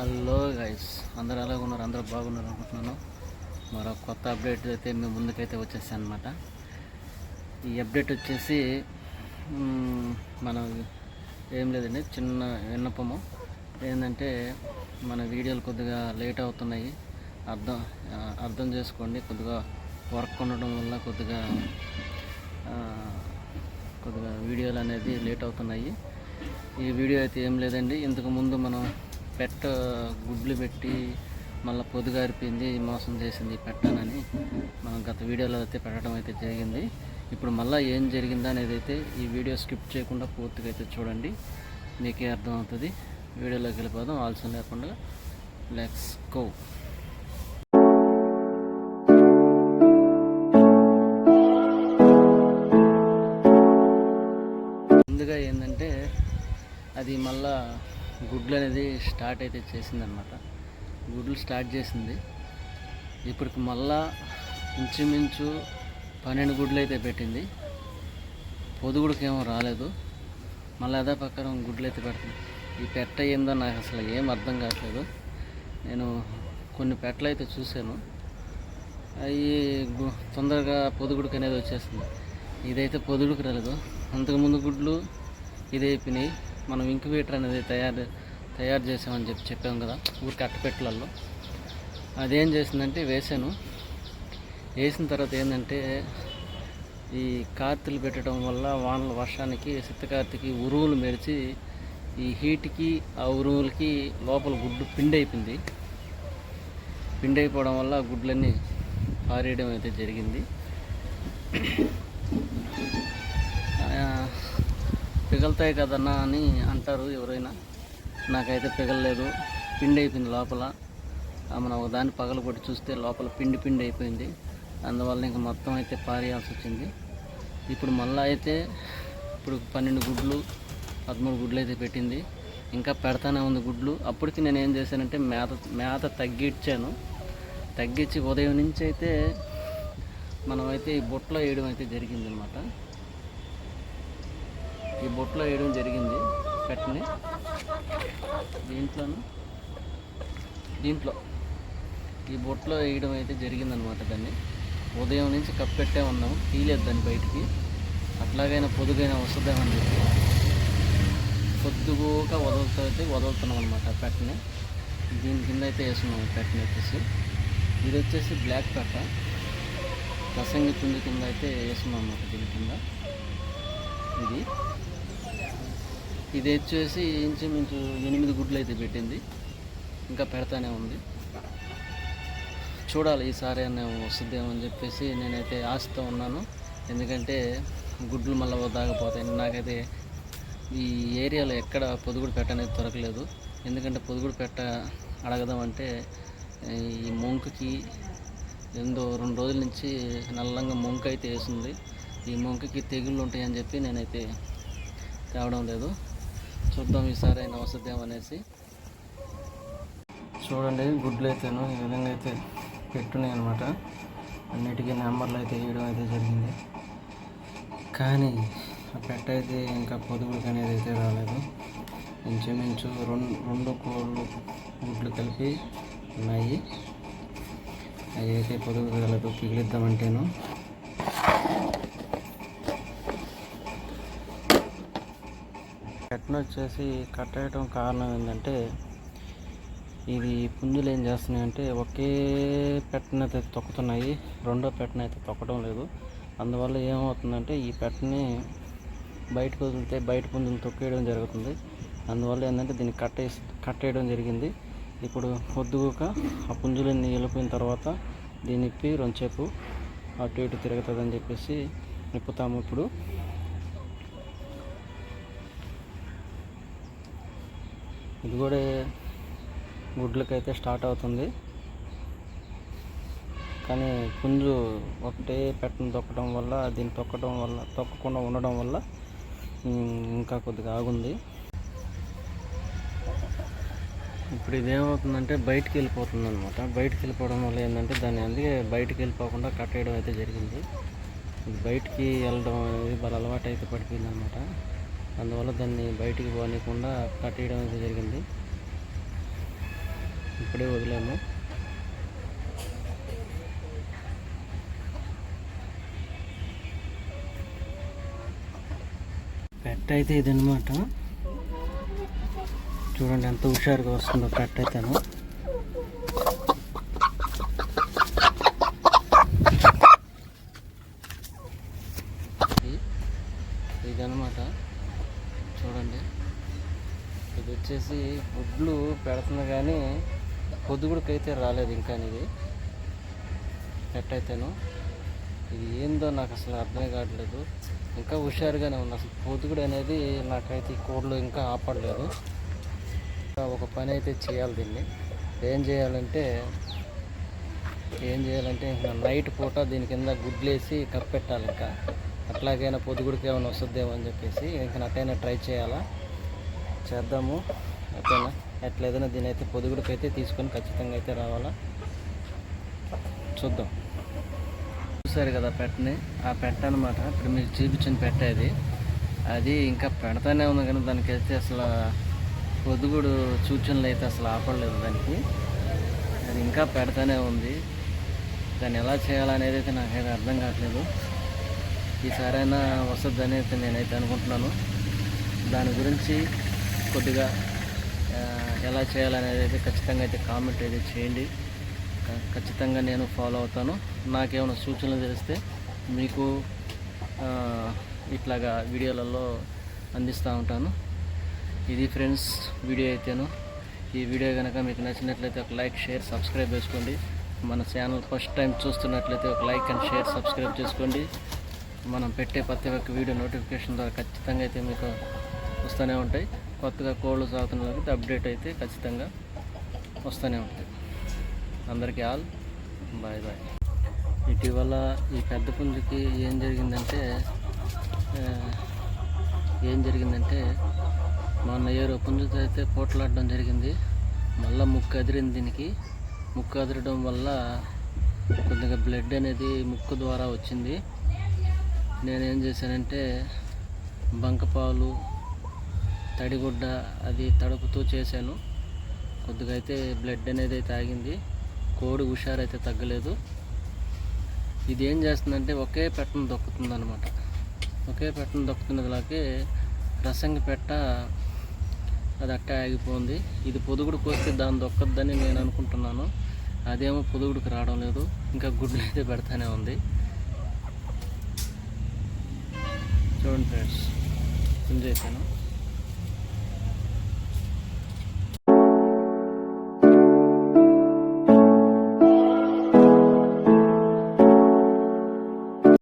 Hello guys అందరూ ఎలా ఉన్నారు అందరూ బాగున్నారు అనుకుంటున్నాను. మరో కొత్త అప్డేట్ అయితే మేము ముందుకైతే వచ్చేసాను అనమాట ఈ అప్డేట్ వచ్చేసి మనం ఏం లేదండి చిన్న విన్నపము. ఏంటంటే మన వీడియోలు కొద్దిగా లేట్ అవుతున్నాయి. అర్థం అర్థం చేసుకోండి. కొద్దిగా వర్క్ ఉండడం వల్ల కొద్దిగా కొద్దిగా వీడియోలు అనేది లేట్ అవుతున్నాయి. ఈ వీడియో అయితే ఏం లేదండి. ఇంతకు ముందు మనం పెట్ట గుడ్లు పెట్టి మళ్ళీ పొదుగారిపోయింది మోసం చేసింది పెట్టానని మనం గత వీడియోలో అయితే పెట్టడం అయితే జరిగింది. ఇప్పుడు మళ్ళీ ఏం జరిగిందా అనేది అయితే ఈ వీడియో స్కిప్ చేయకుండా పూర్తిగా అయితే చూడండి. మీకే అర్థమవుతుంది. వీడియోలోకి వెళ్ళిపోదాం. ఆలస్యం లేకుండా లెట్స్ గో ముందుగా ఏంటంటే అది మళ్ళా గుడ్లు అనేది స్టార్ట్ అయితే చేసిందనమాట గుడ్లు స్టార్ట్ చేసింది. ఇప్పటికి మళ్ళా ఇంచుమించు పన్నెండు గుడ్లు అయితే పెట్టింది. పొదుగుడికి ఏమో రాలేదు. మళ్ళీ అదే ప్రకారం గుడ్లు అయితే పెడుతుంది. ఈ పెట్ట ఏందో నాకు అసలు ఏం అర్థం కావట్లేదు. నేను కొన్ని పెట్టలు అయితే చూశాను. అవి తొందరగా పొదుగుడికి అనేది వచ్చేస్తుంది. ఇదైతే పొదుగుడికి రాలేదు. అంతకుముందు గుడ్లు ఇది అయిపోయినాయి మనం ఇంక్యుబేటర్ అనేది తయారు తయారు చేసామని చెప్పి చెప్పాం కదా ఊరికి అట్టపెట్టలలో అదేం చేసిందంటే వేసాను. వేసిన తర్వాత ఏంటంటే ఈ కార్తీలు పెట్టడం వల్ల వానల వర్షానికి శీతకార్తికి ఉరువులు మెరిచి ఈ హీట్కి ఆ ఉరువులకి లోపల గుడ్డు పిండి అయిపోయింది పిండి అయిపోవడం వల్ల గుడ్లన్నీ పారేయడం అయితే జరిగింది. పిగలుతాయి కదన్నా అని అంటారు ఎవరైనా. నాకైతే పిగలలేదు. పిండి అయిపోయింది లోపల మనం ఒక దాన్ని పగలు కొట్టి చూస్తే లోపల పిండి పిండి అయిపోయింది అందువల్ల ఇంకా మొత్తం అయితే పారేయాల్సి వచ్చింది ఇప్పుడు మళ్ళీ అయితే ఇప్పుడు పన్నెండు గుడ్లు పదమూడు గుడ్లు అయితే పెట్టింది. ఇంకా పెడతానే ఉంది గుడ్లు. అప్పటికి నేను ఏం చేశానంటే మేత మేత తగ్గించాను తగ్గించి ఉదయం నుంచి అయితే మనమైతే ఈ బుట్టలో వేయడం అయితే జరిగింది అనమాట ఈ బొట్లో వేయడం జరిగింది పెట్టని దీంట్లోను దీంట్లో ఈ బొట్లో వేయడం అయితే జరిగిందనమాట దాన్ని. ఉదయం నుంచి కప్పెట్టే ఉన్నాము తీయలేదు దాన్ని బయటికి. అట్లాగైనా పొదుగైనా వస్తుందేమని చెప్పి. పొద్దుగా వదులుతూ వదులుతున్నాం అనమాట పెట్టని దీని కింద అయితే వేస్తున్నాము పెట్టని వచ్చేసి. ఇది వచ్చేసి బ్లాక్ పెట్ట ప్రసంగి తుంది కింద అయితే వేస్తున్నాం అనమాట దీని కింద. ఇది. ఇది వచ్చేసి ఇంచుమించు ఎనిమిది గుడ్లు అయితే పెట్టింది. ఇంకా పెడతానే ఉంది. చూడాలి ఈసారి అన్న వస్తుందేమో అని చెప్పేసి నేనైతే ఆశతో ఉన్నాను. ఎందుకంటే గుడ్లు మళ్ళీ వదాకపోతాయి నాకైతే ఈ ఏరియాలో ఎక్కడ పొదుగుడు పెట్ట అనేది దొరకలేదు. ఎందుకంటే పొదుగుడు పెట్ట అడగదామంటే ఈ మొంకుకి ఎందో రెండు రోజుల నుంచి నల్లంగా మొంకు అయితే వేసింది. ఈ మొంకకి తెగుళ్ళు ఉంటాయని చెప్పి నేనైతే తేవడం లేదు. చూద్దాం ఈసారి అయినా వస్తుందేమో అనేసి. చూడండి గుడ్లు అయితేను ఈ విధంగా అయితే పెట్టున్నాయి అనమాట అన్నిటికీ నెంబర్లు అయితే వేయడం అయితే జరిగింది. కానీ ఆ పెట్ట అయితే ఇంకా పొదుగులకు అనేది అయితే రాలేదు. ఇంచుమించు రెండు రెండు కోళ్ళు గుడ్లు కలిపి ఉన్నాయి. అవి అయితే పొదుగు రాలేదు పిగిలిద్దామంటేను పెట్టను వచ్చేసి కట్టేయడం కారణం ఏంటంటే ఇది పుంజులు ఏం చేస్తున్నాయంటే ఒకే పెట్టన అయితే తొక్కుతున్నాయి రెండో పెట్టన అయితే తొక్కడం లేదు. అందువల్ల ఏమవుతుందంటే ఈ పెట్టని బయటకు వదిలితే బయట పుంజులు తొక్కేయడం జరుగుతుంది. అందువల్ల ఏంటంటే దీన్ని కట్టేసి కట్టేయడం జరిగింది. ఇప్పుడు పొద్దుగుక ఆ పుంజులన్నీ వెళ్ళిపోయిన తర్వాత దీన్ని ఇప్పి రొంచేపు అటు ఇటు తిరుగుతుందని చెప్పేసి నిప్పుతాము ఇప్పుడు. ఇది కూడా గుడ్లకైతే స్టార్ట్ అవుతుంది. కానీ పుంజు ఒకటే పెట్టను తొక్కడం వల్ల దీన్ని తొక్కడం వల్ల తొక్కకుండా ఉండడం వల్ల ఇంకా కొద్దిగా ఆగుంది. ఇప్పుడు ఇదేమవుతుందంటే బయటికి వెళ్ళిపోతుంది అనమాట బయటికి వెళ్ళిపోవడం వల్ల ఏంటంటే దాన్ని అందుకే బయటికి వెళ్ళిపోకుండా కట్టేయడం అయితే జరిగింది. బయటికి వెళ్ళడం అనేది బాగా అలవాటు అయితే పడిపోయింది అనమాట అందువల్ల దాన్ని బయటికి పోనీయకుండా కట్టేయడం అయితే జరిగింది. ఇప్పుడే వదిలాము పెట్ట అయితే ఇదన్నమాట. చూడండి ఎంత హుషారుగా వస్తుందో పెట్ట అయితేను ఇది- ఇదన్నమాట చూడండి ఇది వచ్చేసి గుడ్లు పెడుతుంది కానీ పొద్దుగుడికైతే రాలేదు ఇంకా ఇది పెట్టయితేను ఇది ఏందో నాకు అసలు అర్థం కావట్లేదు. ఇంకా హుషారుగానే ఉంది. అసలు పొద్దుగుడు అనేది నాకైతే ఈ కోడ్లు ఇంకా ఆపడలేదు. ఇంకా ఒక పని అయితే చేయాలి దీన్ని. ఏం చేయాలంటే ఏం చేయాలంటే ఇంకా నైట్ పూట దీని కింద గుడ్లేసి కప్పెట్టాలి ఇంకా. అట్లాగైనా పొద్దుగుడికి ఏమైనా వస్తుందేమో అని చెప్పేసి ఇంకా నాకైనా ట్రై చేయాలా? చేద్దాము. ఓకేనా? ఎట్లేదైనా దీని అయితే పొదుగుడికి అయితే తీసుకొని ఖచ్చితంగా అయితే రావాలా? చూద్దాం. చూసారు కదా పెట్టని? ఆ పెట్ట అనమాట ఇప్పుడు మీరు చూపించిన పెట్టేది అది. అది ఇంకా పెడతానే ఉంది కానీ దానికైతే అసలు పొదుగుడు సూచనలు అయితే అసలు ఆపడలేదు దానికి. అది ఇంకా పెడతానే ఉంది. దాన్ని ఎలా చేయాలనేది అయితే నాకైతే అర్థం కావట్లేదు. ఈసారైనా వస్తుందని అయితే నేనైతే అనుకుంటున్నాను. దాని గురించి కొద్దిగా ఎలా చేయాలనేది అయితే ఖచ్చితంగా అయితే కామెంట్ అయితే చేయండి. ఖచ్చితంగా నేను ఫాలో అవుతాను. నాకేమైనా సూచనలు తెలిస్తే మీకు ఇట్లాగా వీడియోలలో అందిస్తూ ఉంటాను. ఇది ఫ్రెండ్స్ వీడియో అయితేను. ఈ వీడియో కనుక మీకు నచ్చినట్లయితే ఒక లైక్ షేర్ సబ్స్క్రైబ్ చేసుకోండి. మన ఛానల్ ఫస్ట్ టైం చూస్తున్నట్లయితే ఒక లైక్ అండ్ షేర్ సబ్స్క్రైబ్ చేసుకోండి. మనం పెట్టే ప్రతి ఒక్క వీడియో నోటిఫికేషన్ ద్వారా ఖచ్చితంగా అయితే మీకు వస్తూనే ఉంటాయి. కొత్తగా కోళ్ళు సాగుతున్న వాళ్ళకి అప్డేట్ అయితే ఖచ్చితంగా వస్తూనే ఉంటాయి. అందరికీ ఆల్ బాయ్ బాయ్. ఇటీవల ఈ పెద్ద పుంజుకి ఏం జరిగిందంటే ఏం జరిగిందంటే మొన్న ఏరో పుంజుతో అయితే పోట్లాడడం జరిగింది. మళ్ళీ ముక్కు అదిరింది దీనికి. ముక్కు అదరడం వల్ల కొద్దిగా బ్లడ్ అనేది ముక్కు ద్వారా వచ్చింది. నేనేం చేశానంటే బంకపాలు తడిగుడ్డ అది తడుపుతూ చేశాను. కొద్దిగా అయితే బ్లడ్ అనేది అయితే ఆగింది కోడి హుషారైతే తగ్గలేదు. ఇది ఏం చేస్తుందంటే ఒకే పెట్టను దొక్కుతుంది అనమాట ఒకే పెట్టను దొక్కుతున్నదిలాగే రసంగి పెట్ట అది అట్టే ఆగిపోయింది. ఇది పొదుగుడు కోస్తే దాన్ని దొక్కద్దని నేను అనుకుంటున్నాను. అదేమో పొదుగుడికి రావడం లేదు. ఇంకా గుడ్లు అయితే పెడతానే ఉంది. చూడండి ఫ్రెండ్స్ ఎంజాయ్ చేశాను